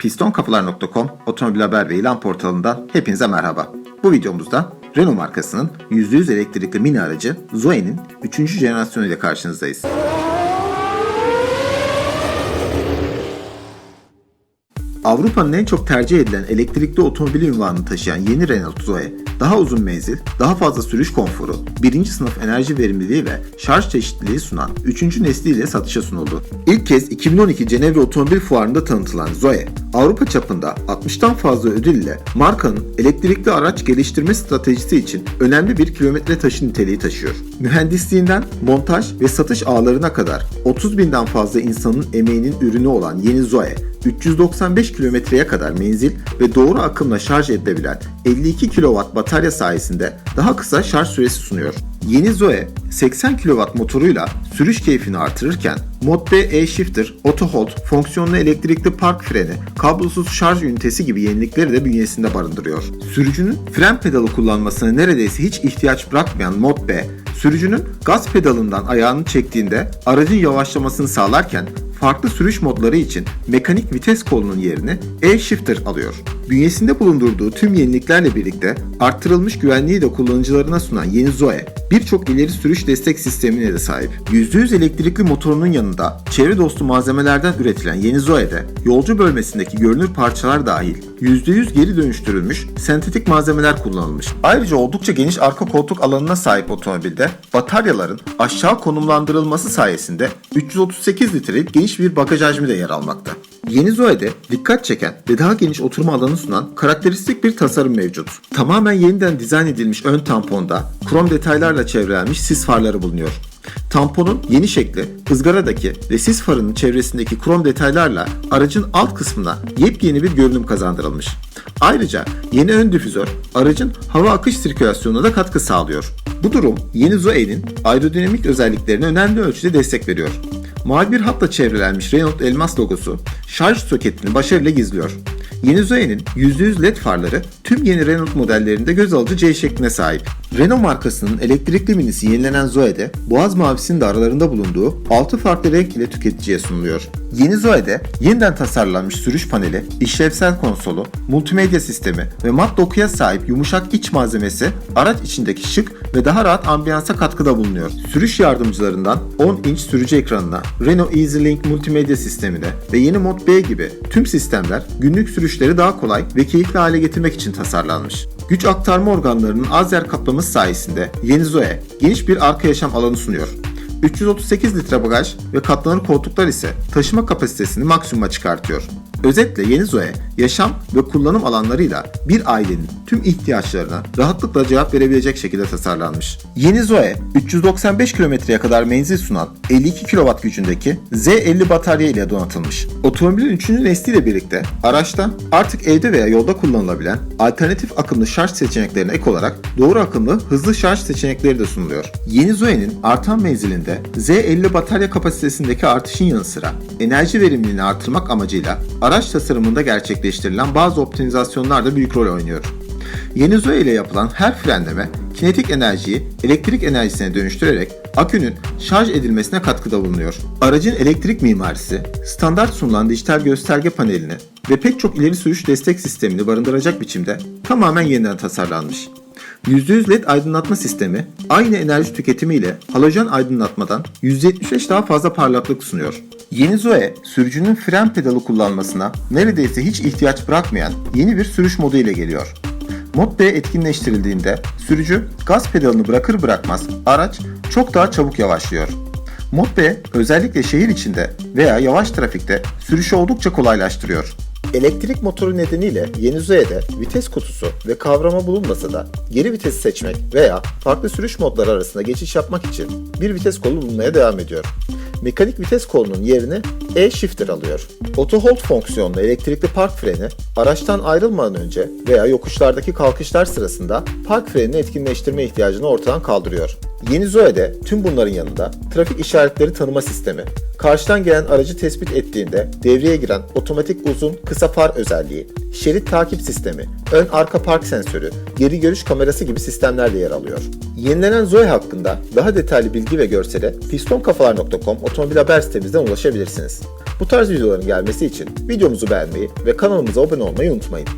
Pistonkafalar.com otomobil haber ve ilan portalından hepinize merhaba. Bu videomuzda Renault markasının %100 elektrikli mini aracı Zoe'nin 3. jenerasyonu ile karşınızdayız. Avrupa'nın en çok tercih edilen elektrikli otomobili ünvanını taşıyan yeni Renault Zoe, daha uzun menzil, daha fazla sürüş konforu, birinci sınıf enerji verimliliği ve şarj çeşitliliği sunan 3. nesliyle satışa sunuldu. İlk kez 2012 Cenevre Otomobil Fuarı'nda tanıtılan Zoe, Avrupa çapında 60'tan fazla ödül ile markanın elektrikli araç geliştirme stratejisi için önemli bir kilometre taşı niteliği taşıyor. Mühendisliğinden montaj ve satış ağlarına kadar 30 binden fazla insanın emeğinin ürünü olan yeni Zoe, 395 kilometreye kadar menzil ve doğru akımla şarj edilebilen 52 kW batarya sayesinde daha kısa şarj süresi sunuyor. Yeni Zoe 80 kW motoruyla sürüş keyfini artırırken Mod B E-Shifter, Auto Hold, fonksiyonlu elektrikli park freni, kablosuz şarj ünitesi gibi yenilikleri de bünyesinde barındırıyor. Sürücünün fren pedalı kullanmasına neredeyse hiç ihtiyaç bırakmayan Mod B, sürücünün gaz pedalından ayağını çektiğinde aracın yavaşlamasını sağlarken farklı sürüş modları için mekanik vites kolunun yerini E-Shifter alıyor. Bünyesinde bulundurduğu tüm yeniliklerle birlikte arttırılmış güvenliği de kullanıcılarına sunan yeni Zoe, birçok ileri sürüş destek sistemine de sahip. %100 elektrikli motorunun yanında çevre dostu malzemelerden üretilen yeni Zoe'de yolcu bölmesindeki görünür parçalar dahil %100 geri dönüştürülmüş sentetik malzemeler kullanılmış. Ayrıca oldukça geniş arka koltuk alanına sahip otomobilde bataryaların aşağı konumlandırılması sayesinde 338 litrelik geniş bir bagaj hacmi de yer almakta. Yeni Zoe'de dikkat çeken ve daha geniş oturma alanı sunan karakteristik bir tasarım mevcut. Tamamen yeniden dizayn edilmiş ön tamponda krom detaylarla çevrelenmiş sis farları bulunuyor. Tamponun yeni şekli, ızgaradaki ve sis farının çevresindeki krom detaylarla aracın alt kısmına yepyeni bir görünüm kazandırılmış. Ayrıca yeni ön difüzör aracın hava akış sirkülasyonuna da katkı sağlıyor. Bu durum yeni Zoe'nin aerodinamik özelliklerine önemli ölçüde destek veriyor. Mavi bir hatla çevrelenmiş Renault Elmas logosu şarj soketini başarıyla gizliyor. Yeni Zoe'nin %100 LED farları tüm yeni Renault modellerinde göz alıcı C şekline sahip. Renault markasının elektrikli minisi yenilenen Zoe'de boğaz mavisinin de aralarında bulunduğu 6 farklı renk ile tüketiciye sunuluyor. Yeni Zoe'de yeniden tasarlanmış sürüş paneli, işlevsel konsolu, multimedya sistemi ve mat dokuya sahip yumuşak iç malzemesi araç içindeki şık ve daha rahat ambiyansa katkıda bulunuyor. Sürüş yardımcılarından 10 inç sürücü ekranına, Renault EasyLink multimedya sistemine ve yeni Mod B gibi tüm sistemler günlük sürüşleri daha kolay ve keyifli hale getirmek için tasarlanmış. Güç aktarma organlarının az yer kaplaması sayesinde yeni Zoe geniş bir arka yaşam alanı sunuyor. 338 litre bagaj ve katlanır koltuklar ise taşıma kapasitesini maksimuma çıkartıyor. Özetle yeni Zoe, yaşam ve kullanım alanlarıyla bir ailenin tüm ihtiyaçlarına rahatlıkla cevap verebilecek şekilde tasarlanmış. Yeni Zoe, 395 kilometreye kadar menzil sunan 52 kW gücündeki Z50 batarya ile donatılmış. Otomobilin 3. nesliyle birlikte araçta artık evde veya yolda kullanılabilen alternatif akımlı şarj seçeneklerine ek olarak doğru akımlı hızlı şarj seçenekleri de sunuluyor. Yeni Zoe'nin artan menzilinde Z50 batarya kapasitesindeki artışın yanı sıra enerji verimliliğini artırmak amacıyla araç tasarımında gerçekleştirilen bazı optimizasyonlar da büyük rol oynuyor. Yeni Zoe ile yapılan her frenleme kinetik enerjiyi elektrik enerjisine dönüştürerek akünün şarj edilmesine katkıda bulunuyor. Aracın elektrik mimarisi, standart sunulan dijital gösterge panelini ve pek çok ileri sürüş destek sistemini barındıracak biçimde tamamen yeniden tasarlanmış. %100 LED aydınlatma sistemi aynı enerji tüketimi ile halojen aydınlatmadan 175 daha fazla parlaklık sunuyor. Yeni Zoe, sürücünün fren pedalı kullanmasına neredeyse hiç ihtiyaç bırakmayan yeni bir sürüş modu ile geliyor. Mod B etkinleştirildiğinde sürücü gaz pedalını bırakır bırakmaz araç çok daha çabuk yavaşlıyor. Mod B özellikle şehir içinde veya yavaş trafikte sürüşü oldukça kolaylaştırıyor. Elektrik motoru nedeniyle yeni Zoe'de vites kutusu ve kavrama bulunmasa da geri vitesi seçmek veya farklı sürüş modları arasında geçiş yapmak için bir vites kolu bulunmaya devam ediyor. Mekanik vites kolunun yerini E-Shifter alıyor. Auto Hold fonksiyonlu elektrikli park freni araçtan ayrılmadan önce veya yokuşlardaki kalkışlar sırasında park frenini etkinleştirme ihtiyacını ortadan kaldırıyor. Yeni Zoe'de tüm bunların yanında trafik işaretleri tanıma sistemi, karşıdan gelen aracı tespit ettiğinde devreye giren otomatik uzun kısa far özelliği, şerit takip sistemi, ön arka park sensörü, geri görüş kamerası gibi sistemler de yer alıyor. Yenilenen Zoe hakkında daha detaylı bilgi ve görsele pistonkafalar.com otomobil haber sitemizden ulaşabilirsiniz. Bu tarz videoların gelmesi için videomuzu beğenmeyi ve kanalımıza abone olmayı unutmayın.